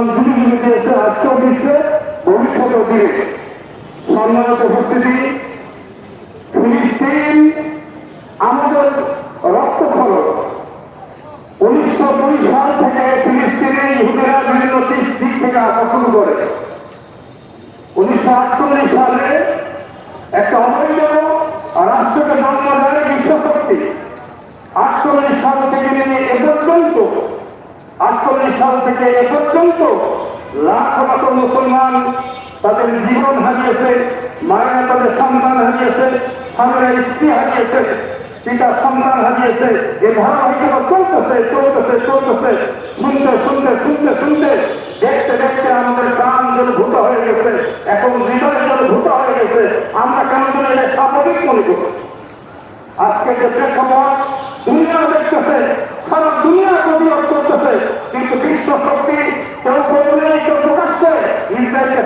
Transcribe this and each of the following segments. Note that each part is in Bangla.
মুসলমান যুগে যুগে দিয়েছে আজকেও দিচ্ছে ভবিষ্যতেও দিবে সম্মানিত উপস্থিতি ফিলিস্তিন আমাদের রক্ত খরচ উনিশশো দুই সাল থেকে ফিলিস্তিনে ইহুদিরা বিভিন্ন দিক দিক থেকে আসা শুরু করে উনিশশো আটচল্লিশ সালে একটা অবৈধ রাষ্ট্রকে জন্ম দেয় বিশ্বশক্তি আটচল্লিশ সাল থেকে নিয়ে এ পর্যন্ত আটচল্লিশ সাল থেকে এ পর্যন্ত লাখ লাখ মুসলমান তাদের জীবন হারিয়েছে মায়েরা তাদের সন্তান হারিয়েছে, স্বামীরা স্ত্রী হারিয়েছে, পিতা সন্তান হারিয়েছে, এ ধারাবাহিকতা চলতেছে চলতেছে চলতেছে। শুনতে শুনতে শুনতে শুনতে দেখতে দেখতে আমাদের প্রাণ ভূত হয়ে গেছে, এখন হৃদয় ভূত হয়ে গেছে, আমরা কেন এটা স্বাভাবিক মনে করি? আজকে যে প্রেক্ষাপট দুনিয়া দেখতেছে, সারা দুনিয়া প্রতিরোধ করতেছে কিন্তু বিশ্ব শক্তি কেউ বললে কেউ প্রকাশ্যে ইসরায়েলকে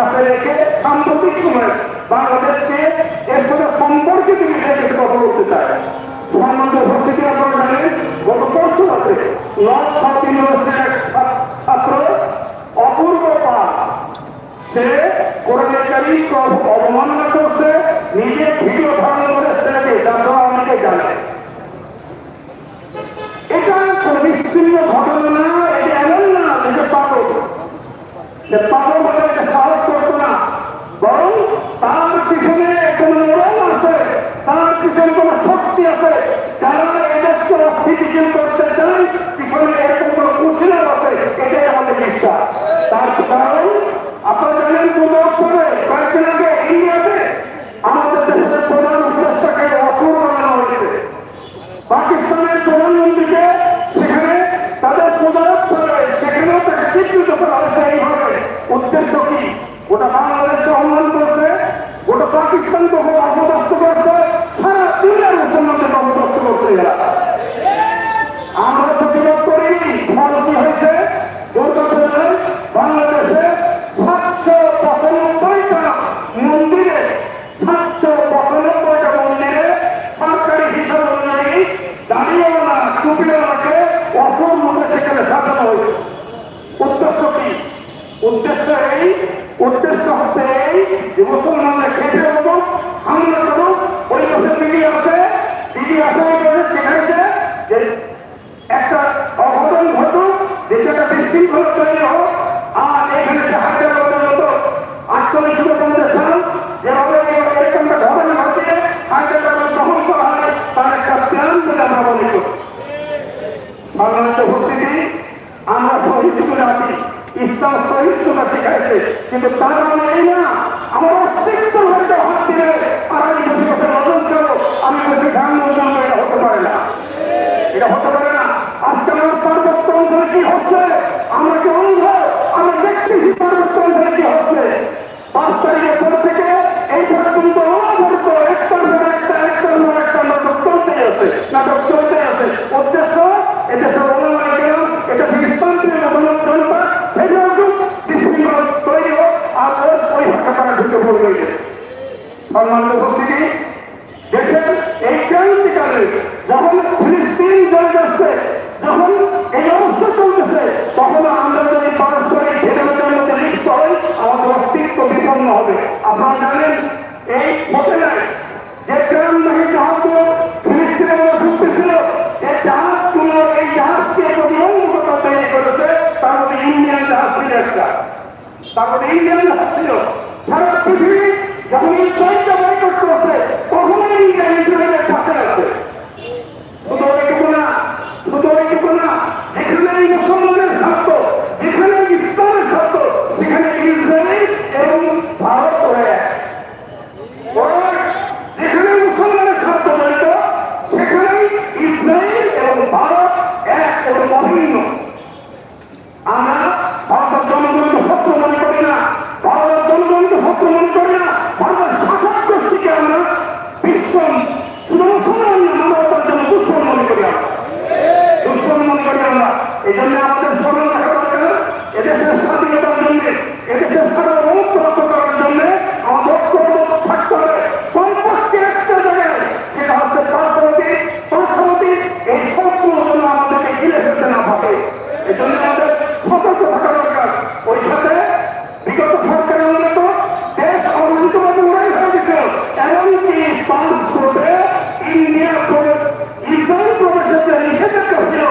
কাছে রেখে সাম্প্রতিক সময় বাংলাদেশকে এর সাথে সম্পর্কিত বিষয়ে কথা বলতে চায় প্রধানমন্ত্রী উপস্থিতি আপনারা গত পরশু রাতে সাউথ ইউনিভার্সিটির এক ছাত্র- ছাত্র অপূর্ব পাল সে কোরআনের কারিম অবমাননা করছে নিজে ভিডিও ধারণ করে ছেলেকে যারা অনেকে জানে এটা কোনো বিচ্ছিন্ন ঘটনা না এটা এমন না যে পাগল সে পাগল বলে এটা সাহস করতো না বরং তার পিছনে কোনো মরণ আছে তার পিছনে কোনো শক্তি আছে যারা এদেশকে অস্থিতিশীল করতে চায় পিছনে এরকম কোনো কুশিলার আছে এটাই আমাদের বিশ্বাস তার কারণ আপনারা জানেন দু বছরে কয়েকদিন আগে ইন্ডিয়াতে আমাদের দেশের প্রধান উপদেষ্টাকে অপূর্ব বানানো হয়েছে পাকিস্তানের প্রধানমন্ত্রীকে সেখানে তাদের প্রদানত করে সেখানেও তাকে চিত্রিত এইভাবে উদ্দেশ্য কি? ওটা বাংলাদেশকে অম্মান করছে ওটা পাকিস্তানকে অপদস্থ করছে সারা দুনিয়ার মুসলমানদের অপদস্থ করছে এরা আমরা প্রতিবাদ করিনি ফল কি হয়েছে দুর্গাপূজায় বাংলাদেশে সাতশো পঁচানব্বইটা মন্দিরে সাতশো পঁচানব্বইটা মন্দিরে সরকারি হিসাব অনুযায়ী দাঁড়িয়েওয়ালা টুপিওয়ালাকে অসম মধ্যে সেখানে সাজানো হয়েছে উদ্দেশ্য কি উদ্দেশ্য এই, উদ্দেশ্য হচ্ছে এই যে মুসলমানরা খেতে হব হামলা ওই পাশে দিদি আছে দিদি আছে সেখানে যে একটা অঘটন ঘটুক, দেশে একটা বিশৃঙ্খলা তৈরি হোক আর এখানে যে হাজার লোকের মতো আটচল্লিশ পঞ্চাশ সাল যেভাবে এরকম একটা ঘটনা ঘটিয়ে হাজার দখল করা হয় তার একটা প্ল্যান বলে আমরা মনে করি সম্মানিত উপস্থিতি আমরা সহিষ্ণুতা আছি ইসলাম সহিষ্ণুতা শিখাইছে। কিন্তু তার মানে এই না, আমার অস্তিত্ব হয়তো হাত দিলে আর আমি যদি নজর চলো আমি যদি ধ্যান নজর এটা হতে পারে না। এটা হতে পারে না। আজকে আমার পার্বত্য অঞ্চলে কি হচ্ছে? আমরা কি অন্ধ? আমরা দেখতেছি পার্বত্য অঞ্চলে কি হচ্ছে? পাঁচ তারিখের পর থেকে এই পর্যন্ত অনবরত একটার পর একটা, একটার পর একটা নাটক চলতেই আছে। নাটক চলতেই আছে। উদ্দেশ্য এদেশে করা ঢুকে পড়বে সম্মানিত উপস্থিতি, দেশের চলে যাচ্ছে, যখন এই অবস্থা চলতেছে, তখন আমরা যদি মধ্যে এই জাহাজগুলো ফিলিস্তিনের মধ্যে এই জাহাজকে যদি তৈরি করেছে, তার মধ্যে ইন্ডিয়ান জাহাজ একটা। তারপরে ইন্ডিয়ান জাহাজ ছিল। সারা পৃথিবী যখন ইসরায়েলকে বয়কট করছে তখন ইন্ডিয়া ইসরায়েলের পাশে আছে শুধু ওইটুকু না শুধু ওইটুকু না যেখানে এই পাস করে ইন্ডিয়া করে ইসলামী প্রবেশের নিষেধাজ্ঞা ছিল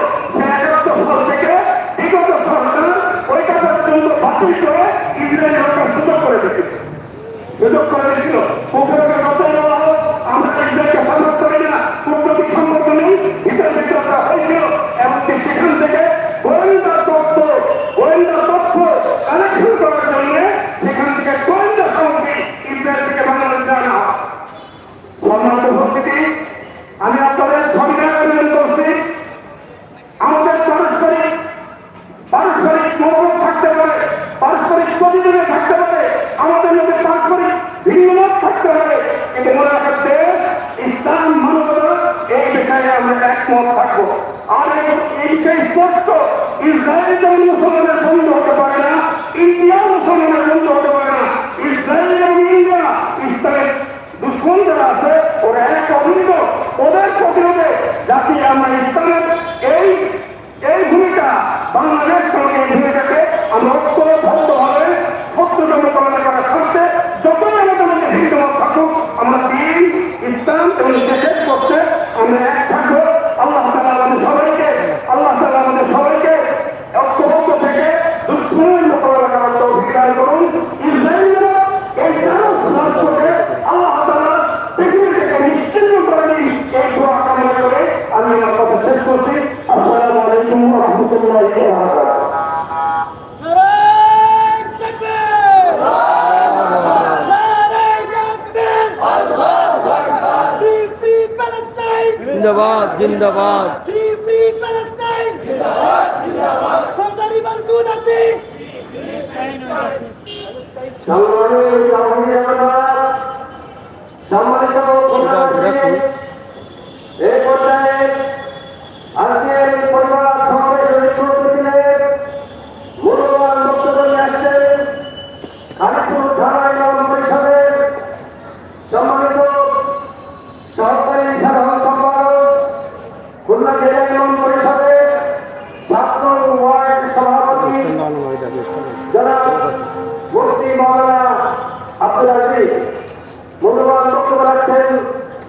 মূল্যবান বক্তব্য রাখছেন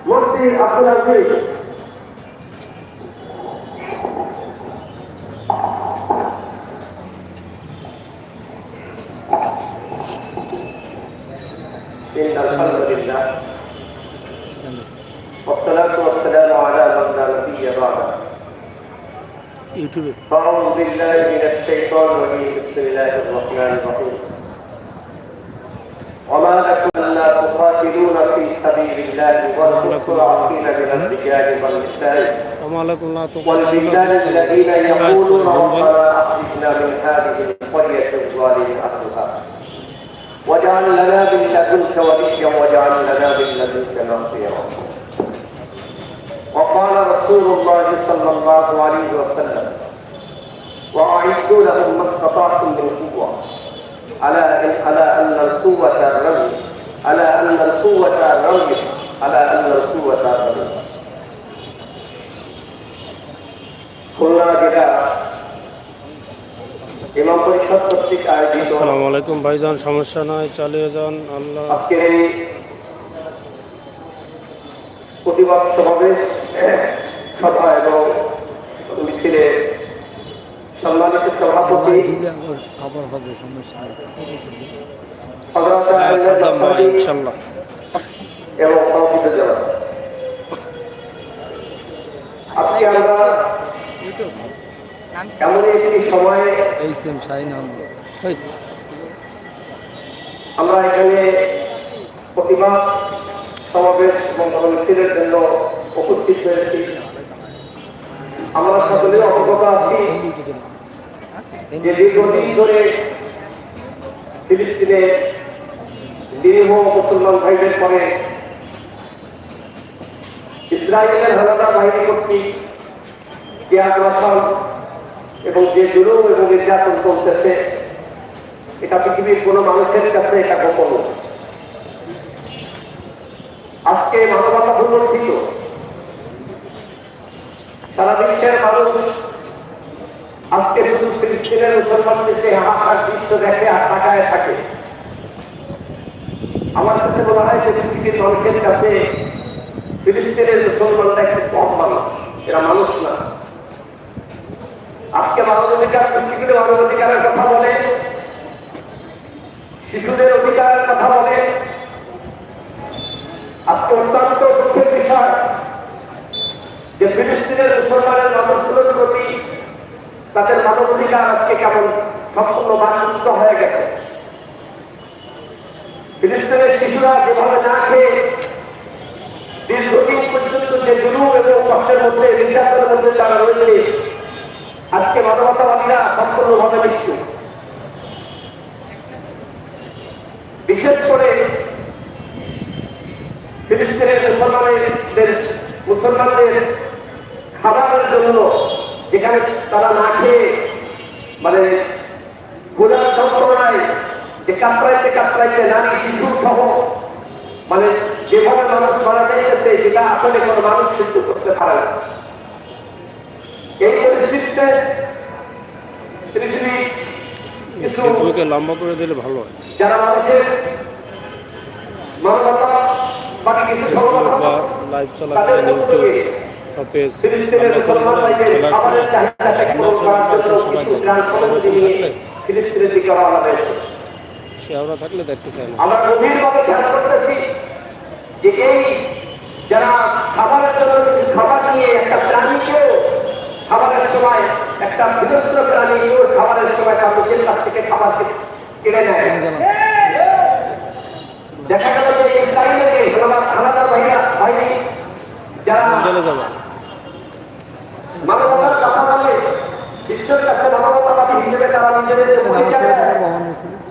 মুফতি আব্দুল আজিজ ইউটিউবে أعوذ بالله من الشيطان الرجيم بسم الله الرحمن الرحيم وما لك لا تقاتلون في سبيل الله والكفر عقيل من الرجال والنساء. والبلدان الذين يقولون ربنا أخرجنا من هذه القرية الظالم أهلها واجعل لنا من لدنك وليا واجعل لنا من لدنك نصيرا. وقال رسول الله صلى الله عليه وسلم وأعدوا لهم ما استطعتم من قوة. على أن القوة الرمي على أن القوة روية على أن القوة روية খুলনা জেলা পরিষদ কর্তৃক আয়োজিত আসসালামু আলাইকুম ভাইজান সমস্যা নয় চালিয়ে যান আল্লাহ। আজকের এই প্রতিবাদ সমাবেশ সভা এবং মিছিলে সম্মানিত সভাপতি ইনশাল্লাহ এবং আমরা এখানে প্রতিবাদ সমাবেশ এবং মিছিলের জন্য উপস্থিত হয়েছি। আমরা সকলে অবগত আছি যে দীর্ঘদিন ধরে ফিলিস্তিনের দীর্ঘ মুসলমান ভাইদের পরে ইসরায়েলের হানাদার বাহিনী কর্তৃক এবং যে জুলুম এবং নির্যাতন চলতেছে, এটা পৃথিবীর কোনো মানুষের কাছে এটা গোপন। আজকে মানবতা পরিবর্তিত সারা বিশ্বের মানুষ আজকে শুধু ফিলিস্তিনের মুসলমানদের সেই হাহাকার দৃশ্য দেখে আর তাকায় থাকে। আমার কাছে বলা হয় যে পৃথিবীর মানুষের কাছে ফিলিস্তিনের মুসলমানরা একটু কম মানুষ। এরা মানুষ না। আজকে মানবাধিকার পৃথিবীর মানবাধিকারের কথা বলে, শিশুদের অধিকারের কথা বলে। আজকে অত্যন্ত দুঃখের বিষয় যে ফিলিস্তিনের মুসলমানের মানুষগুলোর প্রতি তাদের মানবাধিকার আজকে কেমন সম্পূর্ণ বাঞ্ছিত হয়ে গেছে। ফিলিস্তিনের শিশুরা যেভাবে না খেয়ে দীর্ঘদিন পর্যন্ত যে জুলুম এবং কষ্টের মধ্যে নির্যাতনের মধ্যে তারা রয়েছে, আজকে মানবতাবাদীরা সম্পূর্ণভাবে বিশ্ব বিশেষ করে মুসলমানদের মুসলমানদের খাবারের জন্য যেখানে তারা না খেয়ে মানে গোলার যন্ত্রণায় যে কাপড়াইতে কাপড়াইতে নারী শিশু সহ মানে যেভাবে মানুষ মারা যাইতেছে যেটা আসলে কোনো মানুষ কিন্তু করতে পারে না। এই পরিস্থিতিতে পৃথিবী ফেসবুকে লম্বা করে দিলে ভালো হয়। যারা মানুষের মানবতা বাকি কিছু বা লাইভ চলাকালীন ইউটিউব পেজ সময় আমরা থাকলে দেখতে চাই না। আমরা গভীরভাবে খেয়াল করতেছি যে এই যারা খাবারের জন্য কিছু খাবার নিয়ে একটা প্রাণীকেও খাবারের সময় একটা বিনষ্ট প্রাণীকেও খাবারের সময় তার লোকের কাছ থেকে খাবার কেড়ে নেয়। দেখা গেল যে ইসরায়েলের আলাদা বাহিনী বাহিনী যারা চলে যাব। মানবতার কথা বলে বিশ্বের কাছে মানবতাবাদী হিসেবে তারা নিজেদের দেয়।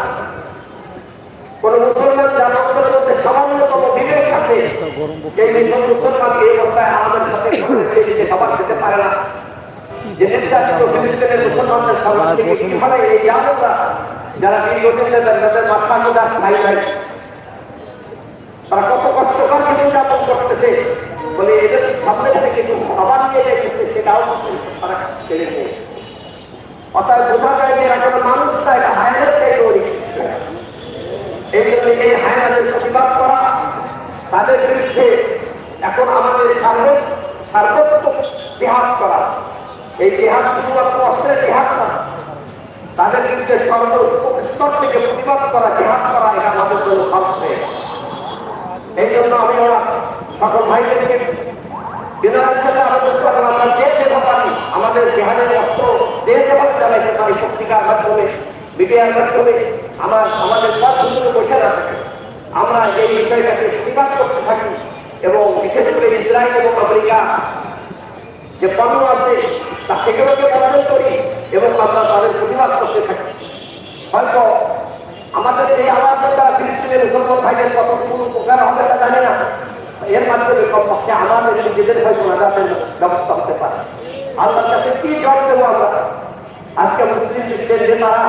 কোন মুসলমান যার অন্তরের মধ্যে সামান্যতম বিবেক আছে মুসলমানকে এই অবস্থায় আমাদের সাথে খাবার খেতে পারে না। যে নির্যাতিত যারা দীর্ঘদিন কত কষ্টকর থেকে কিছু খাবার নিয়ে সেটাও অর্থাৎ বোঝা এরা মানুষ এই জন্য এই হায়নাদের তাদের বিরুদ্ধে এখন আমাদের সার্ব সার্বত্র দেহাত করা। এই দেহাত শুধুমাত্র অস্ত্রের দেহাত না, তাদের বিরুদ্ধে সর্ব থেকে প্রতিবাদ করা দেহাত করা আমাদের এই জন্য আমি ওরা সকল ভাইদেরকে আলোচনা করলাম আমরা যে সেবা পারি আমাদের যে যেভাবে চালাইতে পারি পত্রিকার মাধ্যমে মিডিয়ার মাধ্যমে আমার আমাদের সবগুলো বসে না আমরা এই বিষয়টাকে প্রতিবাদ করতে থাকি এবং বিশেষ করে ইসরায়েল এবং আমেরিকা যে পণ্য আছে, তা সেগুলোকে বর্জন করি এবং আমরা তাদের প্রতিবাদ করতে থাকি। হয়তো আমাদের এই আওয়াজের দ্বারা ফিলিস্তিনের মুসলমান ভাইদের কতটুকু উপকার হবে তা জানি না। এর মাধ্যমে কমপক্ষে আমাদের নিজেদের হয়তো নাজাতের ব্যবস্থা হতে পারে। আল্লাহর কাছে কি জব দেবো আমরা? আজকে মুসলিম বিশ্বের যে তারা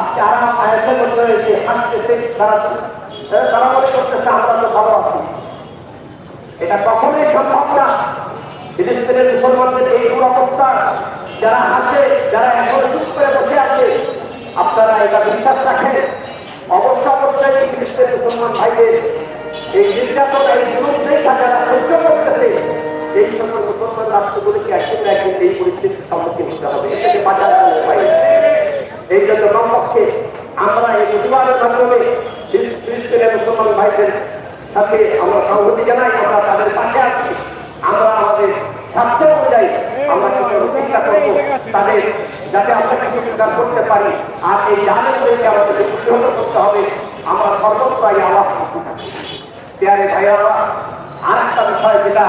আজকে আরাম আয়াতের মধ্যে রয়েছে হাসতেছে তারা তারা মনে করতেছে, আমরা তো ভালো আছি। এটা কখনোই সম্ভব না। ফিলিস্তিনের মুসলমানদের এই দুরবস্থা, যারা আছে, যারা এখন চুপ করে বসে আছে, আপনারা এটা বিশ্বাস রাখেন। অবশ্য অবশ্যই ফিলিস্তিনের মুসলমান ভাইদের এই নির্যাতন, এই বিরুদ্ধেই যারা সহ্য করতেছে এই সকল মুসলমান রাষ্ট্রগুলিকে একদিন একদিন এই পরিস্থিতির সম্মুখীন হতে হবে। এর থেকে বাঁচার উপায় এই জন্য কমপক্ষে আমরা এই প্রতিবাদের মাধ্যমে মুসলমান ভাইদের সাথে আমরা সংহতি জানাই, আমরা তাদের পাশে আছি। আমরা আমাদের স্বার্থ অনুযায়ী আমরা চিন্তা করব, তাদের যাতে আমরা কিছু স্বীকার করতে পারি। আর এই জাহাজগুলোকে আমাদেরকে প্রতিহত করতে হবে। আমরা সর্বত্রই আওয়াজ করতে থাকি। ভাইয়ারা আর একটা বিষয় যেটা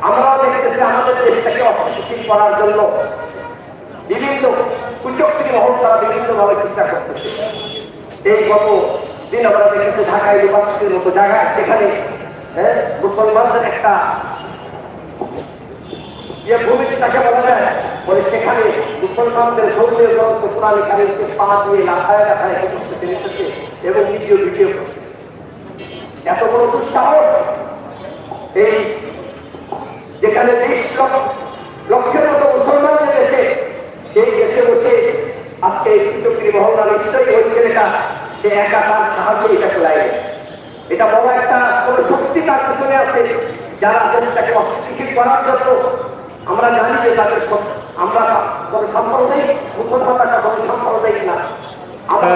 আমরাও দেখতেছি আমাদের দেশটাকে অস্থিতিশীল করার জন্য বিভিন্ন কুচক্রী মহল তারা বিভিন্নভাবে চেষ্টা করতেছে। এই গত দিন আমরা দেখেছি ঢাকা ইউনিভার্সিটির মতো জায়গায় সেখানে হ্যাঁ, মুসলমানদের একটা যে ভূমিতে তাকে বলা সেখানে মুসলমানদের ধর্মীয় গ্রন্থ কোরআন কারিমকে পা এবং ভিডিও এত বড় দুঃসাহস এই যেখানে বিশ লক্ষ, লক্ষের মতো মুসলমানদের দেশে সেই দেশে বসে আজকে কুচক্রী মহল্লা নিশ্চয়ই ওই ছেলেটা সে একা তার সাহায্যে এটা চলাই এটা বড় একটা কোনো শক্তি তার পিছনে আছে, যারা দেশটাকে অস্থিতিশীল করার জন্য আমরা জানি যে তাদের আমরা কোনো সাম্প্রদায়িক মুসলমানরা কোনো সাম্প্রদায়িক না আমরা।